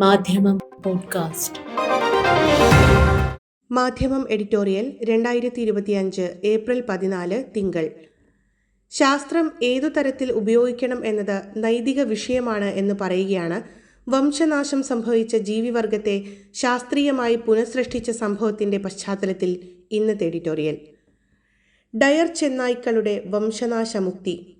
മാധ്യമം പോഡ്കാസ്റ്റ്. മാധ്യമം എഡിറ്റോറിയൽ രണ്ടായിരത്തി ഇരുപത്തിയഞ്ച് ഏപ്രിൽ പതിനാല് തിങ്കൾ. ശാസ്ത്രം ഏതു തരത്തിൽ ഉപയോഗിക്കണം എന്നത് നൈതിക വിഷയമാണ് എന്ന് പറയുകയാണ് വംശനാശം സംഭവിച്ച ജീവിവർഗത്തെ ശാസ്ത്രീയമായി പുനഃസൃഷ്ടിച്ച സംഭവത്തിന്റെ പശ്ചാത്തലത്തിൽ ഇന്നത്തെ എഡിറ്റോറിയൽ. ഡയർ ചെന്നായ്ക്കളുടെ വംശനാശമുക്തി.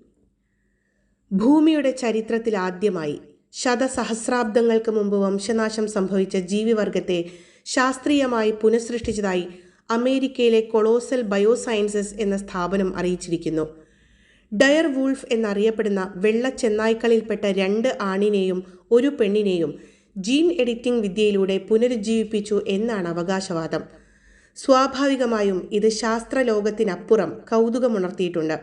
ഭൂമിയുടെ ചരിത്രത്തിൽ ആദ്യമായി ശതസഹസ്രാബ്ദങ്ങൾക്ക് മുമ്പ് വംശനാശം സംഭവിച്ച ജീവിവർഗത്തെ ശാസ്ത്രീയമായി പുനഃസൃഷ്ടിച്ചതായി അമേരിക്കയിലെ കൊളോസൽ ബയോസയൻസസ് എന്ന സ്ഥാപനം അറിയിച്ചിരിക്കുന്നു. ഡയർ വൂൾഫ് എന്നറിയപ്പെടുന്ന വെള്ള ചെന്നായ്ക്കളിൽപ്പെട്ട രണ്ട് ആണിനെയും ഒരു പെണ്ണിനെയും ജീൻ എഡിറ്റിംഗ് വിദ്യയിലൂടെ പുനരുജ്ജീവിപ്പിച്ചു എന്നാണ് അവകാശവാദം. സ്വാഭാവികമായും ഇത് ശാസ്ത്രലോകത്തിനപ്പുറം കൗതുകമുണർത്തിയിട്ടുണ്ട്.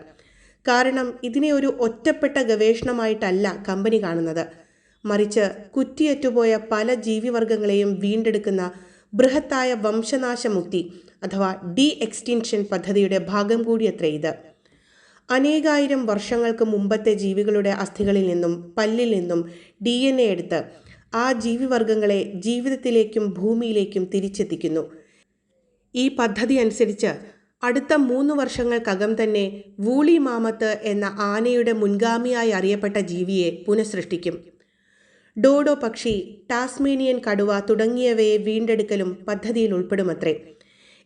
കാരണം ഇതിനെ ഒരു ഒറ്റപ്പെട്ട ഗവേഷണമായിട്ടല്ല കമ്പനി കാണുന്നത്. മറിച്ച് കുറ്റിയറ്റുപോയ പല ജീവിവർഗങ്ങളെയും വീണ്ടെടുക്കുന്ന ബൃഹത്തായ വംശനാശമുക്തി അഥവാ ഡി എക്സ്റ്റിൻഷൻ പദ്ധതിയുടെ ഭാഗം കൂടിയത്ര ഇത്. അനേകായിരം വർഷങ്ങൾക്ക് മുമ്പത്തെ ജീവികളുടെ അസ്ഥികളിൽ നിന്നും പല്ലിൽ നിന്നും ഡി എൻ എ എടുത്ത് ആ ജീവിവർഗങ്ങളെ ജീവിതത്തിലേക്കും ഭൂമിയിലേക്കും തിരിച്ചെത്തിക്കുന്നു. ഈ പദ്ധതി അനുസരിച്ച് അടുത്ത മൂന്ന് വർഷങ്ങൾക്കകം തന്നെ വൂളി മാമത്ത് എന്ന ആനയുടെ മുൻഗാമിയായി അറിയപ്പെട്ട ജീവിയെ പുനഃസൃഷ്ടിക്കും. ഡോഡോ പക്ഷി ടാസ്മേനിയൻ കടുവ തുടങ്ങിയവയെ വീണ്ടെടുക്കലും പദ്ധതിയിൽ ഉൾപ്പെടുമത്രേ.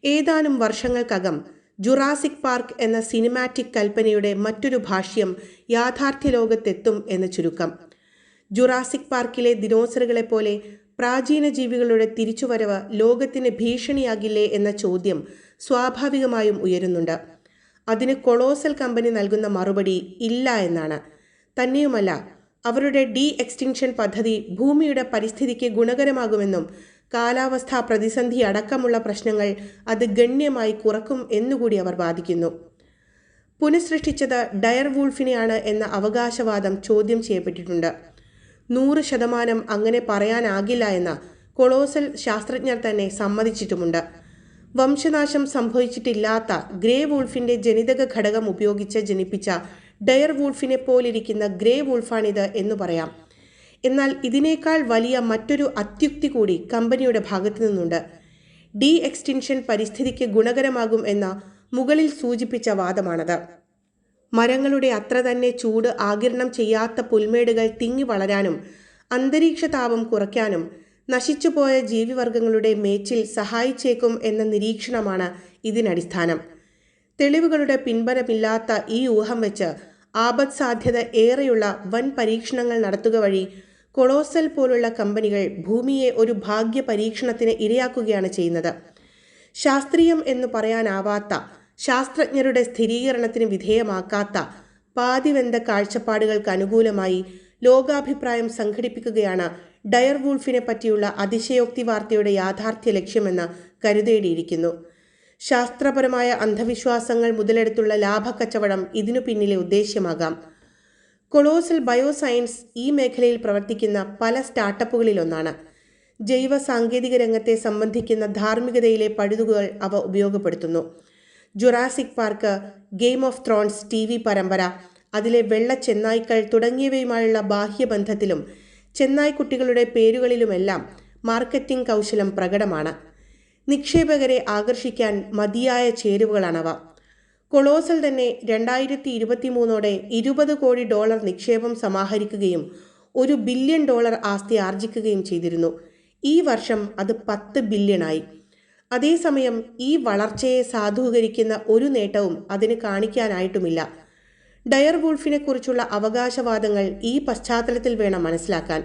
ഏതാനും വർഷങ്ങൾക്കകം ജുറാസിക് പാർക്ക് എന്ന സിനിമാറ്റിക് കൽപ്പനയുടെ മറ്റൊരു ഭാഷ്യം യാഥാർത്ഥ്യ ലോകത്തെത്തും എന്ന് ചുരുക്കം. ജുറാസിക് പാർക്കിലെ ദിനോസറുകളെ പോലെ പ്രാചീന ജീവികളുടെ തിരിച്ചുവരവ് ലോകത്തിന് ഭീഷണിയാകില്ലേ എന്ന ചോദ്യം സ്വാഭാവികമായും ഉയരുന്നുണ്ട്. അതിന് കൊളോസൽ കമ്പനി നൽകുന്ന മറുപടി ഇല്ല എന്നാണ്. തന്നെയുമല്ല അവരുടെ ഡി എക്സ്റ്റിങ്ഷൻ പദ്ധതി ഭൂമിയുടെ പരിസ്ഥിതിക്ക് ഗുണകരമാകുമെന്നും കാലാവസ്ഥാ പ്രതിസന്ധി അടക്കമുള്ള പ്രശ്നങ്ങൾ അത് ഗണ്യമായി കുറക്കും എന്നുകൂടി അവർ വാദിക്കുന്നു. പുനഃസൃഷ്ടിച്ചത് ഡയർ വൂൾഫിനെയാണ് എന്ന അവകാശവാദം ചോദ്യം ചെയ്യപ്പെട്ടിട്ടുണ്ട്. നൂറ് ശതമാനം അങ്ങനെ പറയാനാകില്ല എന്ന കൊളോസൽ ശാസ്ത്രജ്ഞർ തന്നെ സമ്മതിച്ചിട്ടുമുണ്ട്. വംശനാശം സംഭവിച്ചിട്ടില്ലാത്ത ഗ്രേ വൂൾഫിന്റെ ജനിതക ഘടകം ഉപയോഗിച്ച് ജനിപ്പിച്ച ഡയർ വൂൾഫിനെ പോലിരിക്കുന്ന ഗ്രേ വൂൾഫാണിത് എന്ന് പറയാം. എന്നാൽ ഇതിനേക്കാൾ വലിയ മറ്റൊരു അത്യുക്തി കൂടി കമ്പനിയുടെ ഭാഗത്തു നിന്നുണ്ട്. ഡി എക്സ്റ്റൻഷൻ പരിസ്ഥിതിക്ക് ഗുണകരമാകും എന്ന മുകളിൽ സൂചിപ്പിച്ച വാദമാണത്. മരങ്ങളുടെ അത്ര തന്നെ ചൂട് ആകിരണം ചെയ്യാത്ത പുൽമേടുകൾ തിങ്ങി വളരാനും അന്തരീക്ഷ താപം കുറയ്ക്കാനും നശിച്ചുപോയ ജീവിവർഗങ്ങളുടെ മേച്ചിൽ സഹായിച്ചേക്കും എന്ന നിരീക്ഷണമാണ് ഇതിനടിസ്ഥാനം. തെളിവുകളുടെ പിൻബലമില്ലാത്ത ഈ ഊഹം വെച്ച് ആപത് സാധ്യത ഏറെയുള്ള വൻ പരീക്ഷണങ്ങൾ നടത്തുക വഴി കൊളോസൽ പോലുള്ള കമ്പനികൾ ഭൂമിയെ ഒരു ഭാഗ്യ പരീക്ഷണത്തിന് ഇരയാക്കുകയാണ് ചെയ്യുന്നത്. ശാസ്ത്രീയം എന്ന് പറയാനാവാത്ത ശാസ്ത്രജ്ഞരുടെ സ്ഥിരീകരണത്തിന് വിധേയമാക്കാത്ത പാതിവെന്ത കാഴ്ചപ്പാടുകൾക്ക് അനുകൂലമായി ലോകാഭിപ്രായം സംഘടിപ്പിക്കുകയാണ് ഡയർ വൂൾഫിനെ പറ്റിയുള്ള അതിശയോക്തി വാർത്തയുടെ യാഥാർത്ഥ്യ ലക്ഷ്യമെന്ന് കരുതേണ്ടിയിരിക്കുന്നു. ശാസ്ത്രപരമായ അന്ധവിശ്വാസങ്ങൾ മുതലെടുത്തുള്ള ലാഭക്കച്ചവടം ഇതിനു പിന്നിലെ ഉദ്ദേശ്യമാകാം. കൊളോസൽ ബയോസയൻസ് ഈ മേഖലയിൽ പ്രവർത്തിക്കുന്ന പല സ്റ്റാർട്ടപ്പുകളിലൊന്നാണ്. ജൈവ സാങ്കേതിക രംഗത്തെ സംബന്ധിക്കുന്ന ധാർമ്മികതയിലെ പഴുതുകൾ അവ ഉപയോഗപ്പെടുത്തുന്നു. Jurassic Park game of thrones T V പരമ്പര അതിലെ വെള്ള ചെന്നായ്ക്കൾ തുടങ്ങിയവയുമായുള്ള ബാഹ്യബന്ധത്തിലും ചെന്നായ്ക്കുട്ടികളുടെ പേരുകളിലുമെല്ലാം മാർക്കറ്റിംഗ് കൗശലം പ്രകടമാണ്. നിക്ഷേപകരെ ആകർഷിക്കാൻ മതിയായ ചേരുവകളാണവ. കൊളോസൽ തന്നെ രണ്ടായിരത്തി ഇരുപത്തി മൂന്നോടെ ഇരുപത് കോടി ഡോളർ നിക്ഷേപം സമാഹരിക്കുകയും ഒരു ബില്യൺ ഡോളർ ആസ്തി ആർജിക്കുകയും ചെയ്തിരുന്നു. ഈ വർഷം അത് പത്ത് ബില്യണായി. അതേസമയം ഈ വളർച്ചയെ സാധൂകരിക്കുന്ന ഒരു നേട്ടവും അതിന് കാണിക്കാനായിട്ടുമില്ല. ഡയർ വൂൾഫിനെ കുറിച്ചുള്ള അവകാശവാദങ്ങൾ ഈ പശ്ചാത്തലത്തിൽ വേണം മനസ്സിലാക്കാൻ.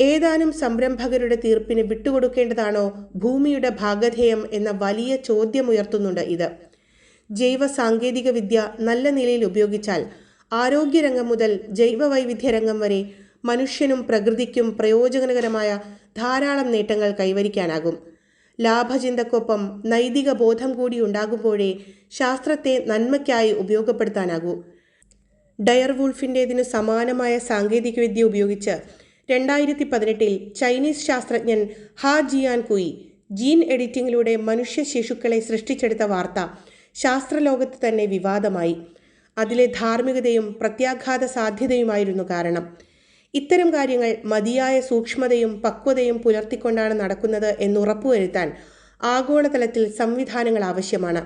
ഏതാനും സംരംഭകരുടെ തീർപ്പിന് വിട്ടുകൊടുക്കേണ്ടതാണോ ഭൂമിയുടെ ഭാഗധേയം എന്ന വലിയ ചോദ്യമുയർത്തുന്നുണ്ട് ഇത്. ജൈവ സാങ്കേതിക വിദ്യ നല്ല നിലയിൽ ഉപയോഗിച്ചാൽ ആരോഗ്യരംഗം മുതൽ ജൈവ വൈവിധ്യ രംഗം വരെ മനുഷ്യനും പ്രകൃതിക്കും പ്രയോജനകരമായ ധാരാളം നേട്ടങ്ങൾ കൈവരിക്കാനാകും. ലാഭചിന്തക്കൊപ്പം നൈതിക ബോധം കൂടി ഉണ്ടാകുമ്പോഴേ ശാസ്ത്രത്തെ നന്മയ്ക്കായി ഉപയോഗപ്പെടുത്താനാകൂ. ഡയർ വൂൾഫിന്റേതിന് സമാനമായ സാങ്കേതികവിദ്യ ഉപയോഗിച്ച് രണ്ടായിരത്തി പതിനെട്ടിൽ ചൈനീസ് ശാസ്ത്രജ്ഞൻ ഹാ ജിയാൻ കുയി ജീൻ എഡിറ്റിംഗിലൂടെ മനുഷ്യ ശിശുക്കളെ സൃഷ്ടിച്ചെടുത്ത വാർത്ത ശാസ്ത്രലോകത്ത് തന്നെ വിവാദമായി. അതിലെ ധാർമ്മികതയും പ്രത്യാഘാത സാധ്യതയുമായിരുന്നു കാരണം. ഇത്തരം കാര്യങ്ങൾ മതിയായ സൂക്ഷ്മതയും പക്വതയും പുലർത്തിക്കൊണ്ടാണ് നടക്കുന്നത് എന്നുറപ്പുവരുത്താൻ ആഗോളതലത്തിൽ സംവിധാനങ്ങൾ ആവശ്യമാണ്.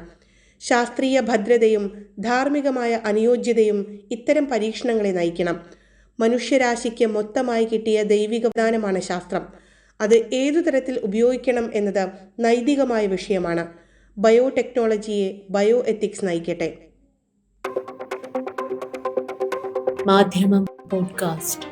ശാസ്ത്രീയ ഭദ്രതയും ധാർമ്മികമായ അനുയോജ്യതയും ഇത്തരം പരീക്ഷണങ്ങളെ നയിക്കണം. മനുഷ്യരാശിക്ക് മൊത്തമായി കിട്ടിയ ദൈവിക ദാനമാണ് ശാസ്ത്രം. അത് ഏതു തരത്തിൽ ഉപയോഗിക്കണം എന്നത് നൈതികമായ വിഷയമാണ്. ബയോടെക്നോളജിയെ ബയോ എത്തിക്സ് നയിക്കട്ടെ. മാധ്യമം പോഡ്കാസ്റ്റ്.